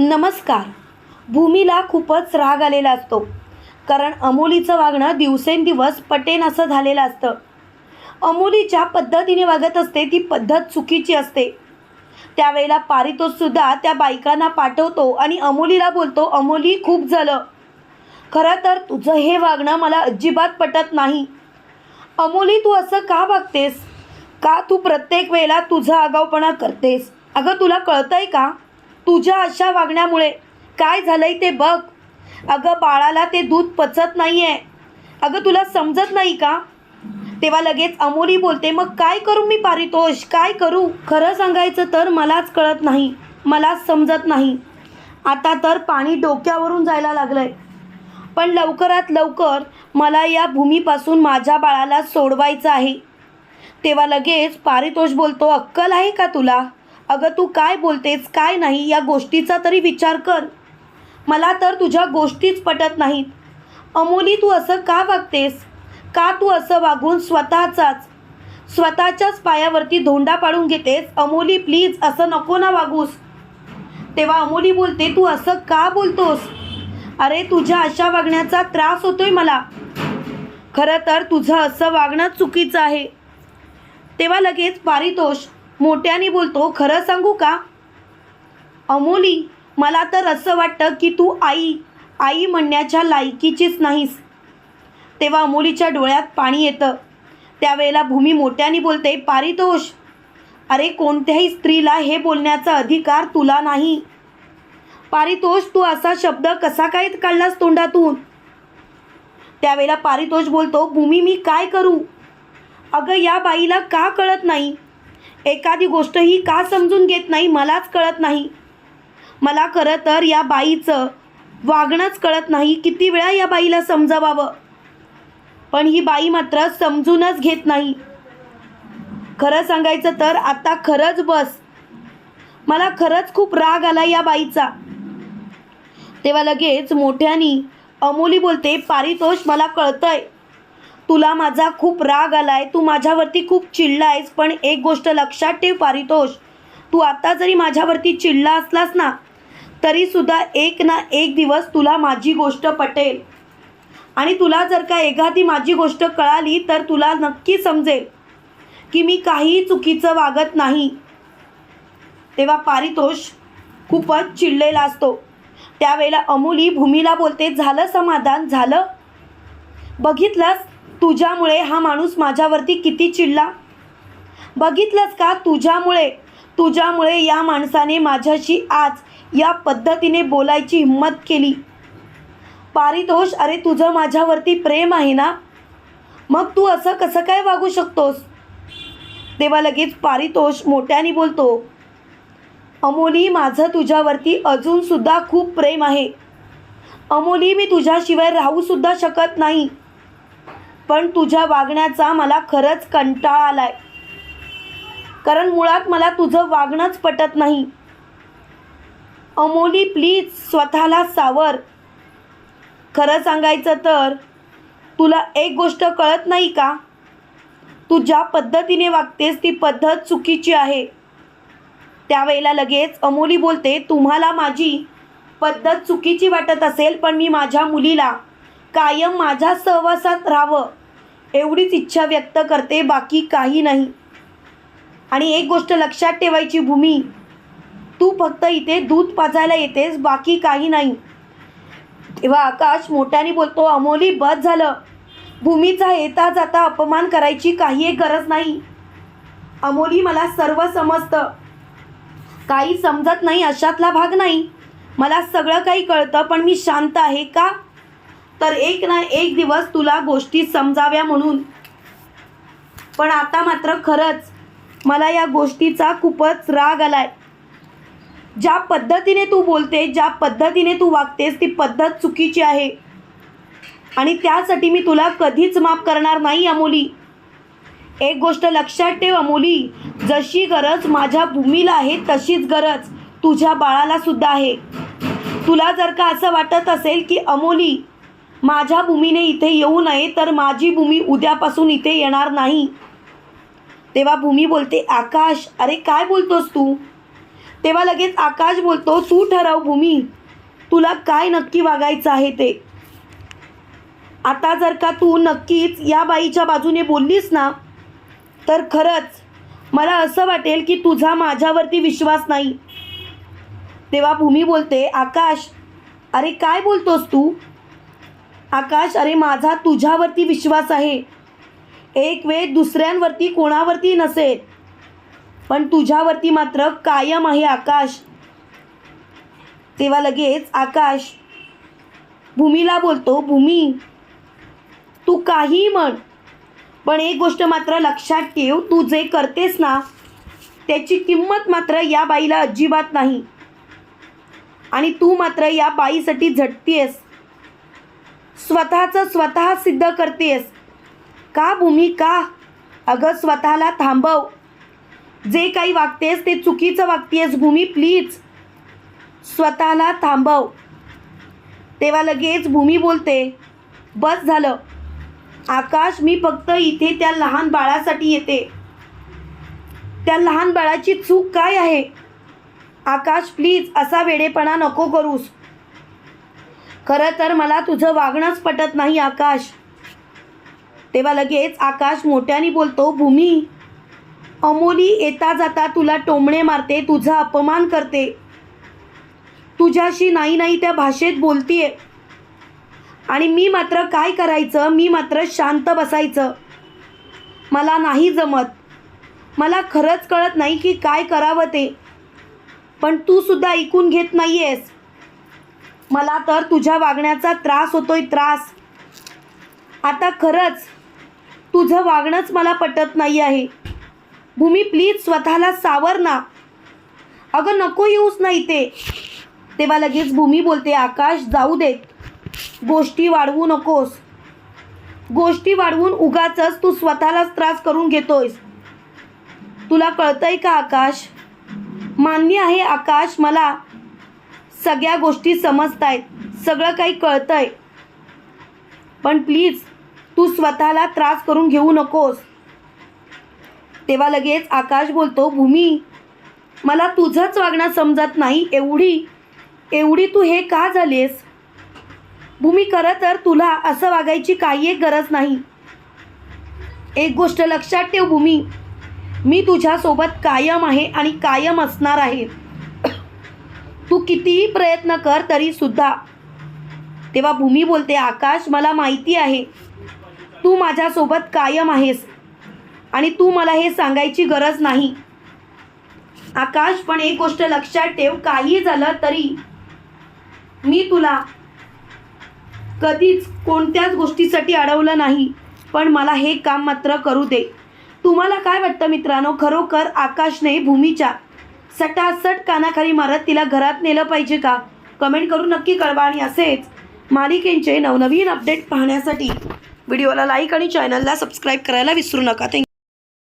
नमस्कार. भूमीला खूपच राग आलेला असतो. कारण अमोलीचं वागणं दिवसेंदिवस पटेन असं झालेलं असतं. अमोली ज्या पद्धतीने वागत असते ती पद्धत चुकीची असते. त्यावेळेला पारितोषसुद्धा त्या बायकांना पाठवतो आणि अमोलीला बोलतो अमोली खूप झालं. खरं तर तुझं हे वागणं मला अजिबात पटत नाही. अमोली तू असं का वागतेस? का तू प्रत्येक वेळेला तुझा आगाऊपणा करतेस? अगं तुला कळतंय का? तुझ्या अशा वागण्यामुळे काय झालंय ते बघ. अगं बाळाला ते दूध पचत नाही आहे अगं तुला समजत नाही का? तेव्हा लगेच अमोली बोलते मग काय करू मी पारितोष? काय करू? खरं सांगायचं तर मलाच कळत नाही. मलाच समजत नाही. आता तर पाणी डोक्यावरून जायला लागलंय. पण लवकरात लवकर मला या भूमीपासून माझ्या बाळाला सोडवायचं आहे. तेव्हा लगेच पारितोष बोलतो अक्कल आहे का तुला? अगं तू काय बोलतेस काय नाही या गोष्टीचा तरी विचार कर. मला तर तुझ्या गोष्टीच पटत नाहीत. अमोली तू असं का वागतेस? का तू असं वागून स्वतःचाच स्वतःच्याच पायावरती धोंडा पाडून घेतेस? अमोली प्लीज असं नको ना वागूस. तेव्हा अमोली बोलते तू असं का बोलतोस? अरे तुझ्या अशा वागण्याचा त्रास होतोय मला. खरं तर तुझं असं वागणं चुकीचं आहे. तेव्हा लगेच पारितोष मोठ्याने बोलतो खरं सांगू का? अमोली मला तर असं वाटतं की तू आई आई म्हणण्याच्या लायकीचीच नाहीस. तेव्हा अमोलीच्या डोळ्यात पाणी येतं. त्यावेळेला भूमी मोठ्याने बोलते पारितोष अरे कोणत्याही स्त्रीला हे बोलण्याचा अधिकार तुला नाही. पारितोष तू असा शब्द कसा काय काढलास तोंडातून? त्यावेळेला पारितोष बोलतो भूमी मी काय करू? अगं या बाईला का कळत नाही? एखादी गोष्ट ही का समजून घेत नाही मलाच कळत नाही. मला खरं तर या बाईचं वागणंच कळत नाही किती वेळा या बाईला समजावावं. पण ही बाई मात्र समजूनच घेत नाही. खरं सांगायचं तर आता खरंच बस. मला खरंच खूप राग आला या बाईचा. तेव्हा लगेच मोठ्यानी अमोली बोलते पारितोष मला कळतंय. तुला माझा खूप राग आलाय तू माझ्यावरती खूप चिडलायस पण एक गोष्ट लक्षात ठेव पारितोष. तू आता जरी माझ्यावरती चिडला असलास ना तरी सुद्धा एक ना एक दिवस तुला माझी गोष्ट पटेल. आणि तुला जर का एखादी माझी गोष्ट कळाली तर तुला नक्की समजेल की मी काहीही चुकीचं वागत नाही. तेव्हा पारितोष खूपच चिडलेला असतो. त्यावेळेला अमुली भूमीला बोलते झालं समाधान झालं. बघितलंस तुझ्यामुळे हा माणूस माझ्यावरती किती चिडला? बघितलंस का तुझ्यामुळे? तुझ्यामुळे या माणसाने माझ्याशी आज या पद्धतीने बोलायची हिंमत केली. पारितोष अरे तुझं माझ्यावरती प्रेम आहे ना? मग तू असं कसं काय वागू शकतोस? तेव्हा लगेच पारितोष मोठ्याने बोलतो अमोली माझं तुझ्यावरती अजूनसुद्धा खूप प्रेम आहे. अमोली मी तुझ्याशिवाय राहूसुद्धा शकत नाही. पण तुझ्या वागण्याचा मला खरंच कंटाळा आलाय. कारण मुळात मला तुझं वागणंच पटत नाही. अमोली प्लीज स्वतःला सावर. खरं सांगायचं तर तुला एक गोष्ट कळत नाही का? तू ज्या पद्धतीने वागतेस ती पद्धत चुकीची आहे. त्यावेळेला लगेच अमोली बोलते तुम्हाला माझी पद्धत चुकीची वाटत असेल पण मी माझ्या मुलीला कायम माझ्या सहवासात राहावं. एवढीच इच्छा व्यक्त करते बाकी काही नाही. आणि एक गोष्ट लक्षात ठेवायची भूमी तू फक्त इथे दूध पाजायला येतेस बाकी काही नाही. तेव्हा आकाश मोठ्याने बोलतो अमोली बस झालं. भूमीचा येता जाता अपमान करायची काही एक गरज नाही. अमोली मला सर्व समजतं. काही समजत नाही अशातला भाग नाही. मला सगळं काही कळतं पण मी शांत आहे का? तर एक ना एक दिवस तुला गोष्टी समजाव्या म्हणून. पण आता मात्र खरंच मला या गोष्टीचा खूपच राग आलाय. ज्या पद्धतीने तू बोलते ज्या पद्धतीने तू वागतेस ती पद्धत चुकीची आहे. आणि त्यासाठी मी तुला कधीच माफ करणार नाही अमोली. एक गोष्ट लक्षात ठेव अमोली. जशी गरज माझ्या भूमीला आहे तशीच गरज तुझ्या बाळाला सुद्धा आहे. तुला जर का असं वाटत असेल की अमोली माझ्या भूमीने इथे येऊ नये तर माझी भूमी उद्यापासून इथे येणार नाही. तेव्हा भूमी बोलते आकाश अरे काय बोलतोस तू? तेव्हा लगेच आकाश बोलतो तू ठरव भूमी तुला काय नक्की वागायचं आहे ते? आता जर का तू नक्कीच या बाईच्या बाजूने बोललीस ना तर खरंच मला असं वाटेल की तुझा माझ्यावरती विश्वास नाही. तेव्हा भूमी बोलते आकाश अरे काय बोलतोस तू? आकाश अरे माझा तुझ्यावरती विश्वास आहे. एक वेळ दुसऱ्यांवरती कोणावरती नसेल पण तुझ्यावरती मात्र कायम आहे आकाश. तेव्हा लगेच आकाश भूमीला बोलतो भूमी तू काही म्हण पण एक गोष्ट मात्र लक्षात ठेव तू जे करतेस ना त्याची किंमत मात्र या बाईला अजिबात नाही. आणि तू मात्र या बाईसाठी झटतेस. स्वतःचं स्वतः सिद्ध करतेस. का भूमी का? अगं स्वतःला थांबव. जे काही वागतेस ते चुकीचं वागतेस भूमी प्लीज स्वतःला थांबव. तेव्हा लगेच भूमी बोलते बस झालं. आकाश मी फक्त इथे त्या लहान बाळासाठी येते. त्या लहान बाळाची चूक काय आहे? आकाश प्लीज असा वेडेपणा नको करूस. खरं तर मला तुझं वागणंच पटत नाही आकाश. तेव्हा लगेच आकाश मोठ्याने बोलतो भूमी अमोली येता जाता तुला टोमणे मारते तुझा अपमान करते. तुझ्याशी नाही नाही त्या भाषेत बोलतीये. आणि मी मात्र काय करायचं? मी मात्र शांत बसायचं. मला नाही जमत. मला खरंच कळत नाही की काय करावं ते. पण तू सुद्धा ऐकून घेत नाही आहेस मला तर तुझ्या वागण्याचा त्रास होतोय त्रास. आता खरंच तुझं वागणंच मला पटत नाही आहे. भूमी प्लीज स्वतःला सावर ना. अगं नको येऊच नाही ते तेव्हा लगेच भूमी बोलते आकाश जाऊ देत. गोष्टी वाढवू नकोस. गोष्टी वाढवून उगाचच तू स्वतःलाच त्रास करून घेतोयस. तुला कळतंय का आकाश? मान्य आहे आकाश मला सगळ्या गोष्टी समजतायत. सगळं काही कळतंय. पण प्लीज तू स्वतःला त्रास करून घेऊ नकोस. तेव्हा लगेच आकाश बोलतो भूमी मला तुझंच वागणं समजत नाही एवढी. एवढी तू हे का झालीस भूमी खरं तर तुला असं वागायची काही एक गरज नाही. एक गोष्ट लक्षात ठेव भूमी. मी तुझ्यासोबत कायम आहे आणि कायम असणार आहे. तू कितीही प्रयत्न कर तरी सुद्धा. तेव्हा भूमी बोलते आकाश मला माहिती आहे. तू माझ्यासोबत कायम आहेस आणि तू मला हे सांगायची गरज नाही. आकाश पण एक गोष्ट लक्षात ठेव काही झालं तरी मी तुला कधीच कोणत्याच गोष्टीसाठी अडवलं नाही पण मला हे काम मात्र करू दे. तुम्हाला काय वाटतं मित्रांनो? खरोखर आकाशने भूमीच्या सटासट कानाखाली मारत तिला घरात नेलं पाहिजे का? कमेंट करून नक्की कळवा आणि असेच मालिकेंचे नवनवीन अपडेट पाहण्यासाठी व्हिडिओला लाईक आणि चॅनलला सबस्क्राईब करायला विसरू नका. थँक्यू